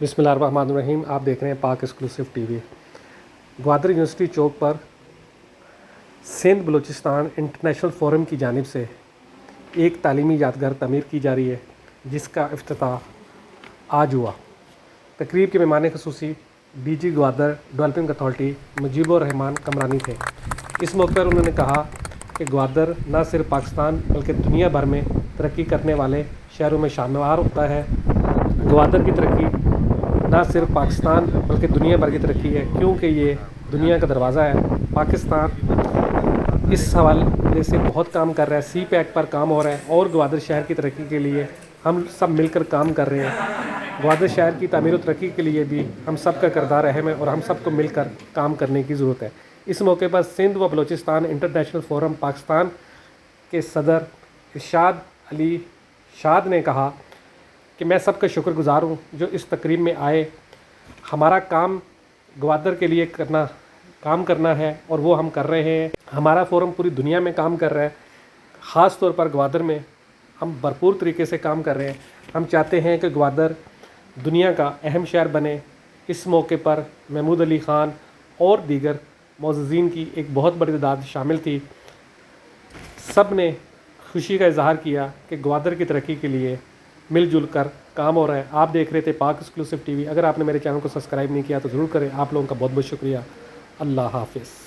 बिसमीम आप देख रहे हैं Pak exclusive TV. Gwadar university चौक पर सिंध बलूचिस्तान इंटरनेशनल फोरम की जानब से एक तालीमी यादगार तमीर की जा रही है, जिसका अफ्ताह आज हुआ। तकरीब के मेहमान खसूसी D G Gwadar developing authority Mujibur Rahman Kamrani थे। इस मौके पर उन्होंने कहा कि ग्वादर न सिर्फ़ पाकिस्तान, बल्कि दुनिया भर में तरक्की करने वाले शहरों में शामिल होता है। ग्वादर की तरक्की ना सिर्फ़ पाकिस्तान, बल्कि दुनिया भर की तरक्की है, क्योंकि ये दुनिया का दरवाज़ा है। पाकिस्तान इस हवाले से बहुत काम कर रहा है सी पैक पर काम हो रहा है, और ग्वादर शहर की तरक्की के लिए हम सब मिलकर काम कर रहे हैं। ग्वादर शहर की तमीर तरक्की के लिए भी हम सब का करदार अहम है और हम सबको मिलकर काम करने की ज़रूरत है। इस मौके पर सिंध व बलूचिस्तान इंटरनेशनल फोरम पाकिस्तान के सदर इरशाद अली शाद ने कहा कि मैं सबका शुक्रगुजार हूँ जो इस तकरीब में आए। हमारा काम ग्वादर के लिए करना, काम करना है और वो हम कर रहे हैं। हमारा फोरम पूरी दुनिया में काम कर रहा है। ख़ास तौर पर ग्वादर में हम भरपूर तरीके से काम कर रहे हैं। हम चाहते हैं कि ग्वादर दुनिया का अहम शहर बने। इस मौके पर महमूद अली ख़ान और दीगर मोजीन की एक बहुत बड़ी तादाद शामिल थी। सबने खुशी का इजहार किया कि ग्वादर की तरक्की के लिए मिलजुल कर काम हो रहा है। आप देख रहे थे पाक एक्सक्लूसिव टीवी अगर आपने मेरे चैनल को सब्सक्राइब नहीं किया तो ज़रूर करें। आप लोगों का बहुत बहुत शुक्रिया। अल्लाह हाफिज़।